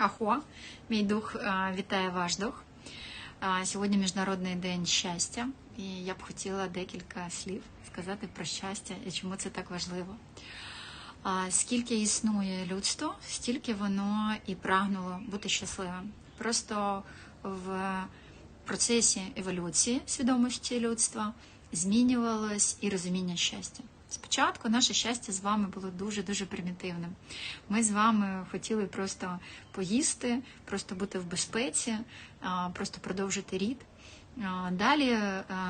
Ахо, мій дух вітає ваш дух. Сьогодні Міжнародний день щастя, і я б хотіла декілька слів сказати про щастя і чому це так важливо. Скільки існує людство, стільки воно і прагнуло бути щасливим. Просто в процесі еволюції свідомості людства змінювалось і розуміння щастя. Спочатку наше щастя з вами було дуже-дуже примітивним. Ми з вами хотіли просто поїсти, просто бути в безпеці, просто продовжити рід. Далі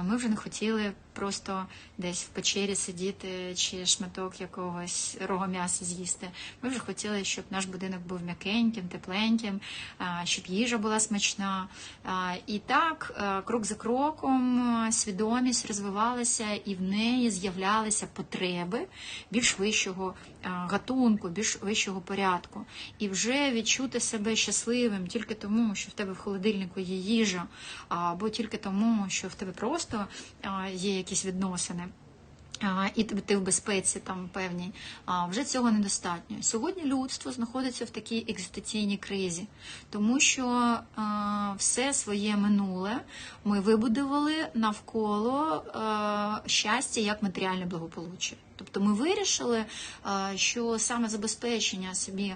ми вже не хотіли просто десь в печері сидіти чи шматок якогось рога м'яса з'їсти. Ми вже хотіли, щоб наш будинок був м'якеньким, тепленьким, щоб їжа була смачна. І так, крок за кроком, свідомість розвивалася, і в неї з'являлися потреби більш вищого гатунку, більш вищого порядку. І вже відчути себе щасливим тільки тому, що в тебе в холодильнику є їжа, або тільки тому, що в тебе просто є якісь відносини. І ти в безпеці там певній, вже цього недостатньо. Сьогодні людство знаходиться в такій екзистенційній кризі, тому що все своє минуле ми вибудували навколо щастя як матеріальне благополуччя. Тобто ми вирішили, що саме забезпечення собі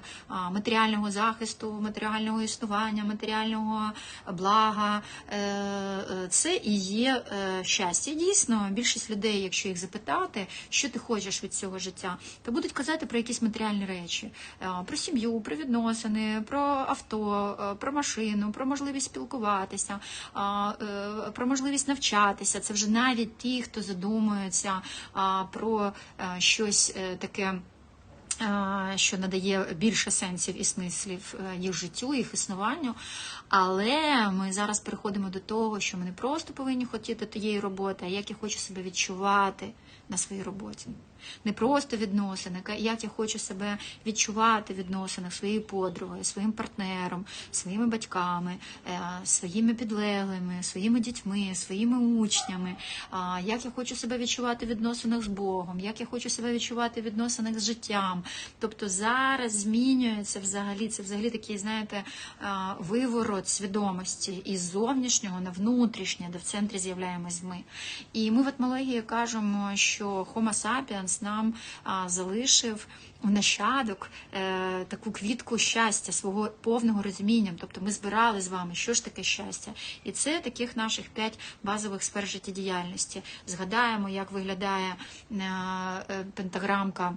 матеріального захисту, матеріального існування, матеріального блага е, е, це і є е, щастя. Дійсно, більшість людей, якщо їх запитати, що ти хочеш від цього життя, то будуть казати про якісь матеріальні речі: Е, про сім'ю, про відносини, про авто, е, про машину, про можливість спілкуватися, е, про можливість навчатися. Це вже навіть ті, хто задумується про е, щось е, таке. е, Що надає більше сенсів і смислів е, їх життю, їх існуванню. Але ми зараз переходимо до того, що ми не просто повинні хотіти тієї роботи, а як я хочу себе відчувати на своїй роботі. Не просто відносини, як я хочу себе відчувати в відносинах своєю подругою, своїм партнером, своїми батьками, е, своїми підлеглими, своїми дітьми, своїми учнями, як я хочу себе відчувати в відносинах з Богом, як я хочу себе відчувати в відносинах з життям. Тобто зараз змінюється взагалі, це взагалі такий, знаєте, виворот свідомості із зовнішнього на внутрішнє, де в центрі з'являємось ми. І ми в етмології кажемо, що Homo sapiens нам залишив в нащадок е, таку квітку щастя, свого повного розуміння. Тобто ми збирали з вами, що ж таке щастя. І це таких наших п'ять базових сфер життєдіяльності. Згадаємо, як виглядає е, е, пентаграмка.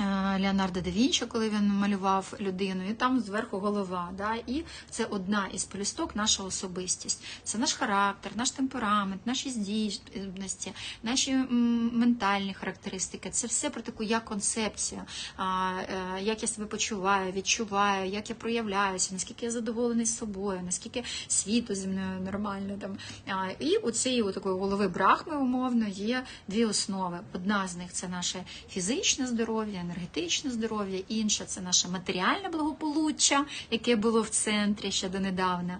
Е, Леонардо да Вінчі, коли він малював людину, і там зверху голова. Да? І це одна із полісток, наша особистість. Це наш характер, наш темперамент, наші здібності, наші ментальні характеристики. Це все про таку я концепцію, е, як я себе почуваю, відчуваю, як я проявляюся, наскільки я задоволений собою, наскільки світу зі мною нормально. Там. І у цієї такої голови брахми, умовно, є дві основи. Одна з них це наше фізичне здоров'я, енергетичне здоров'я, інша це наше матеріальне благополуччя, яке було в центрі ще донедавна.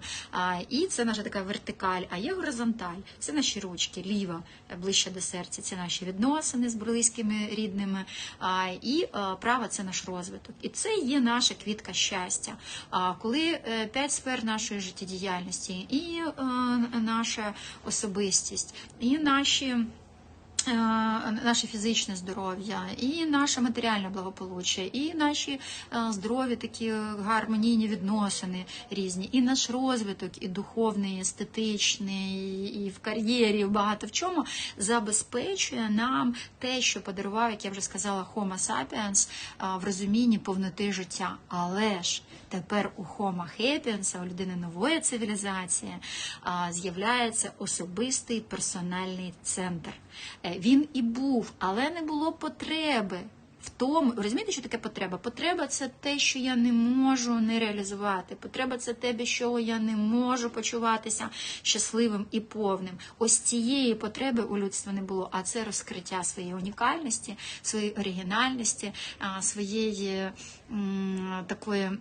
І це наша така вертикаль, а є горизонталь. Це наші ручки, ліва, е, ближче до серця, це наші відносини з близькими рідними. І е, права це наш розвиток. І це є наша квітка щастя. Коли е, п'ять сфер нашої життєдіяльності, і наша особистість, і наші. Е, Наше фізичне здоров'я, і наше матеріальне благополуччя, і наші е, здорові такі гармонійні відносини різні, і наш розвиток, і духовний, і естетичний, і в кар'єрі, і багато в чому забезпечує нам те, що подарував, як я вже сказала, Homo sapiens е, в розумінні повноти життя. Але ж тепер у Homo sapiens, у людини нової цивілізації, з'являється особистий персональний центр. Він і був, але не було потреби. В тому, розумієте, що таке потреба? Потреба це те, що я не можу не реалізувати. Потреба це те, без чого я не можу почуватися щасливим і повним. Ось цієї потреби у людства не було, а це розкриття своєї унікальності, своєї оригінальності, своєї такої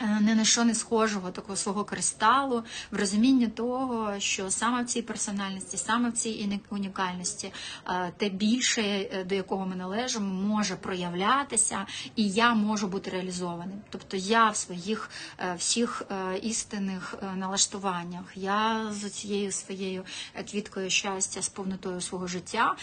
не на що не схожого такого свого кристалу, в розумінні того, що саме в цій персональності, саме в цій унікальності, е, те більше, е, до якого ми належимо, може проявлятися, і я можу бути реалізованим. Тобто я в своїх всіх істинних налаштуваннях, я з цією своєю квіткою щастя, з повнотою свого життя,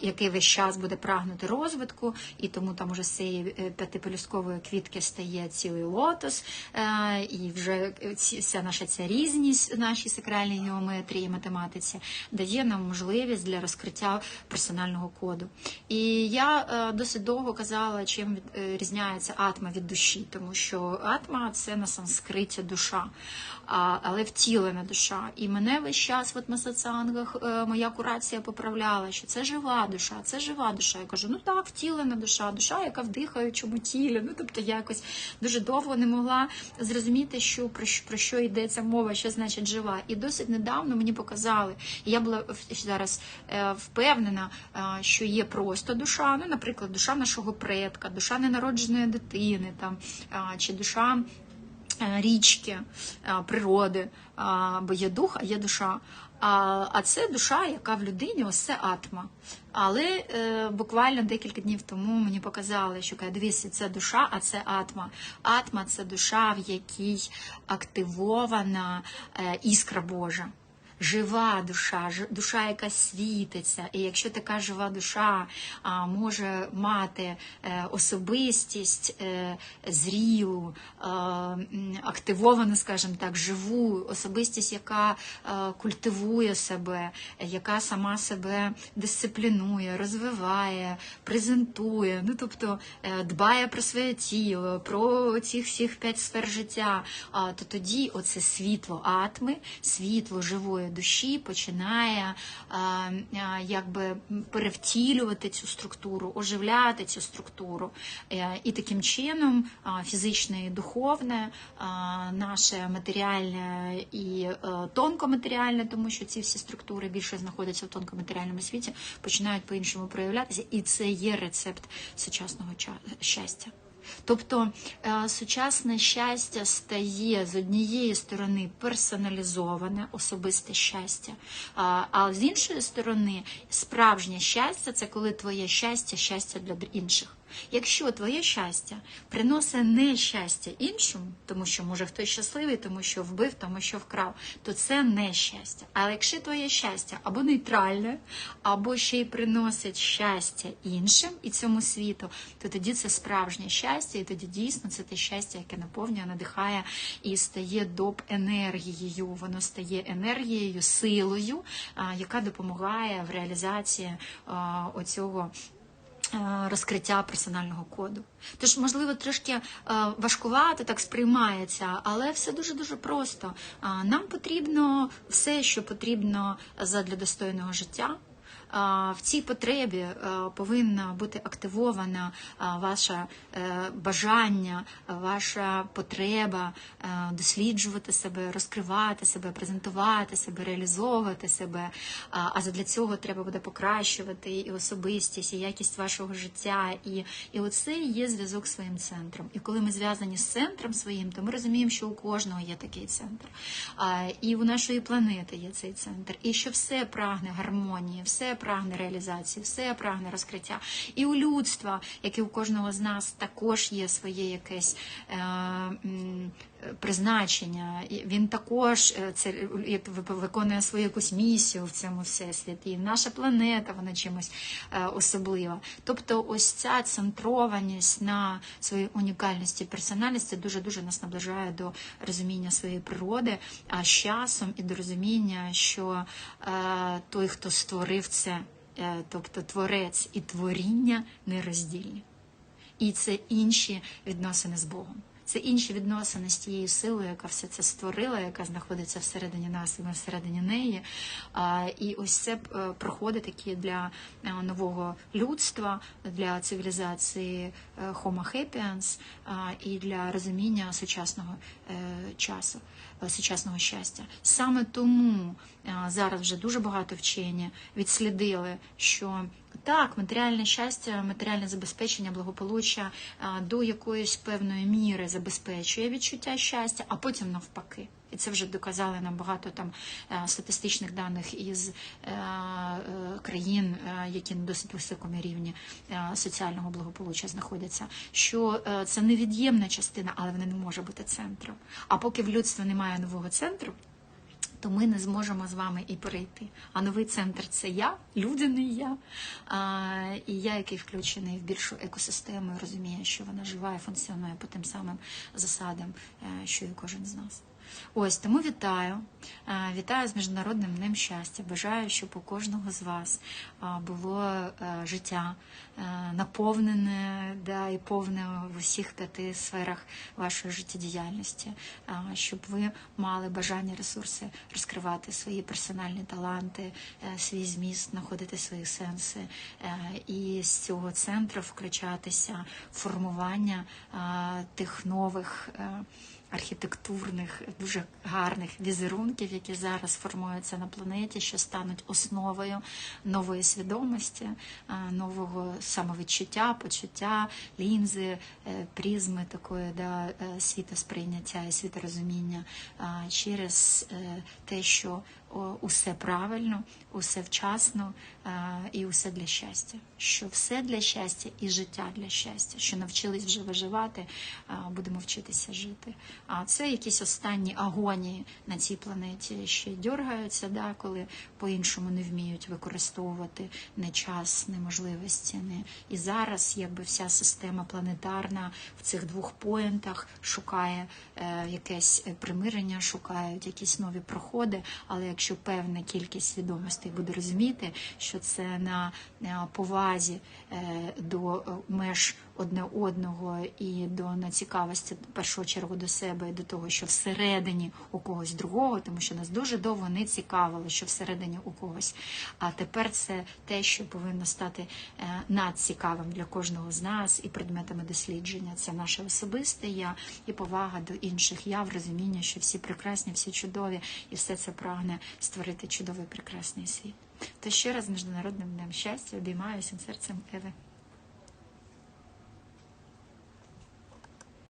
який весь час буде прагнути розвитку, і тому там уже з цієї п'ятипелюсткової квітки стає цілий лотос. Е, і вже вся наша ця різність нашій сакральній геометрії, математиці дає нам можливість для розкриття персонального коду. І я е, досить довго казала, чим е, різняється атма від душі, тому що атма це на санскриті душа, але втілена душа. І мене весь час в атмасацангах моя курація поправляла, що це жива душа, це жива душа. Я кажу, ну так, втілена душа, душа, яка в дихаючому тілі. Ну тобто я якось дуже довго не могла зрозуміти, що про що про що йдеться мова, що значить жива. І досить недавно мені показали, і я була зараз е, впевнена, е, що є просто душа, ну, наприклад, душа нашого предка, душа ненародженої дитини, там чи душа. Е, річки, природи, бо є дух, а є душа. А а це душа, яка в людині, ось це атма. Але е, буквально декілька днів тому мені показали, що дивіться, це душа, а це атма. Атма це душа, в якій активована е, іскра Божа жива душа, душа, яка світиться. І якщо така жива душа може мати е, особистість е, зрілу, е, активовану, скажімо так, живу особистість, яка культивує себе, яка сама себе дисциплінує, розвиває, презентує, ну тобто дбає про своє тіло, про ці всіх п'ять сфер життя, то тоді оце світло атми, світло живої душі починає якби перевтілювати цю структуру, оживляти цю структуру. Е, і таким чином фізичне і духовне, наше матеріальне і е, тонкоматеріальне, тому що ці всі структури більше знаходяться в тонкоматеріальному світі, починають по-іншому проявлятися, і це є рецепт сучасного щастя. Тобто е, сучасне щастя стає з однієї сторони персоналізоване, особисте щастя, а з іншої сторони, справжнє щастя це коли твоє щастя щастя для інших. Якщо твоє щастя приносить не щастя іншому, тому що може хтось щасливий, тому що вбив, тому що вкрав, то це не щастя. Але якщо твоє щастя або нейтральне, або ще й приносить щастя іншим і цьому світу, то тоді це справжнє щастя, і тоді дійсно це те щастя, яке наповнює, надихає і стає доп енергією. Воно стає енергією, силою, яка допомагає в реалізації оцього. Е, розкриття персонального коду. Тож, можливо, трошки важкувати важкувато так сприймається, але все дуже дуже просто. Нам потрібно все, що потрібно для достойного життя. В цій потребі е, повинна бути активована ваше бажання, ваша потреба е, досліджувати себе, розкривати себе, презентувати себе, реалізовувати себе. А для цього треба буде покращувати і особистість, і якість вашого життя. І і оце є зв'язок з своїм центром. І коли ми зв'язані з центром своїм, то ми розуміємо, що у кожного є такий центр. І у нашої планети є цей центр. І що все прагне гармонії, все прагне реалізації, все прагне розкриття. І у людства, яке у кожного з нас також є своє якесь. Е, призначення, він також е, це як виконує свою якусь місію в цьому всесвіті. І наша планета вона чимось е, особлива. Тобто, ось ця центрованість на своїй унікальності, персональності дуже дуже нас наближає до розуміння своєї природи, а з часом і до розуміння, що той, хто створив це. Е, тобто творець і творіння нероздільні. І це інші відносини з Богом. Це інші відносини з тією силою, яка все це створила, яка знаходиться всередині нас, і ми всередині неї. І ось це е, проходить такі для е, нового людства, для цивілізації Homo sapiens і для розуміння сучасного часу. Е, сучасного щастя. Саме тому е, зараз вже дуже багато вчені відслідили, що Так, матеріальне щастя, матеріальне забезпечення, благополуччя до якоїсь певної міри забезпечує відчуття щастя, а потім навпаки. І це вже доказали нам багато там е, статистичних даних із е, е, країн, які на досить високому рівні соціального благополуччя знаходяться. Що це невід'ємна частина, але вона не може бути центром. А поки в людстві немає нового центру, то ми не зможемо з вами і перейти. А новий центр це я, людяний я, а, і я, який включений в більшу екосистему, розуміє, що вона жива функціонує по тим самим засадам, е, що і кожен з нас. Ось тому вітаю. Вітаю з Міжнародним днем щастя. Бажаю, щоб у кожного з вас було е, життя е, наповнене да, і повне в усіх п'яти сферах вашої життєдіяльності, щоб ви мали бажання ресурси розкривати свої персональні таланти, е, свій зміст, знаходити свої сенси і з цього центру включатися в формування тих нових. Архітектурних, дуже гарних візерунків, які зараз формуються на планеті, що стануть основою нової свідомості, е, нового самовідчуття, почуття, лінзи, е, призми такої да, е, світосприйняття і світорозуміння через те, що усе правильно, усе вчасно е, і усе для щастя. Що все для щастя і життя для щастя, що навчились вже виживати, е, будемо вчитися жити. А це якісь останні агонії на цій планеті ще дергаються, да, коли по-іншому не вміють використовувати не час, не можливості. Не. І зараз якби вся система планетарна в цих двох поінтах шукає е, якесь примирення, шукають якісь нові проходи. Але якщо певна кількість свідомостей буде розуміти, що це на е, повазі е, до е, меж одне одного і до націкавості в першу чергу до себе і до того, що всередині у когось другого, тому що нас дуже довго не цікавило, що всередині у когось. А тепер це те, що повинно стати е, надцікавим для кожного з нас і предметами дослідження. Це наше особисте я і повага до інших я в розумінні, що всі прекрасні, всі чудові, і все це прагне створити чудовий прекрасний світ. То ще раз міжнародним днем щастя обіймаю всім серцем Еви.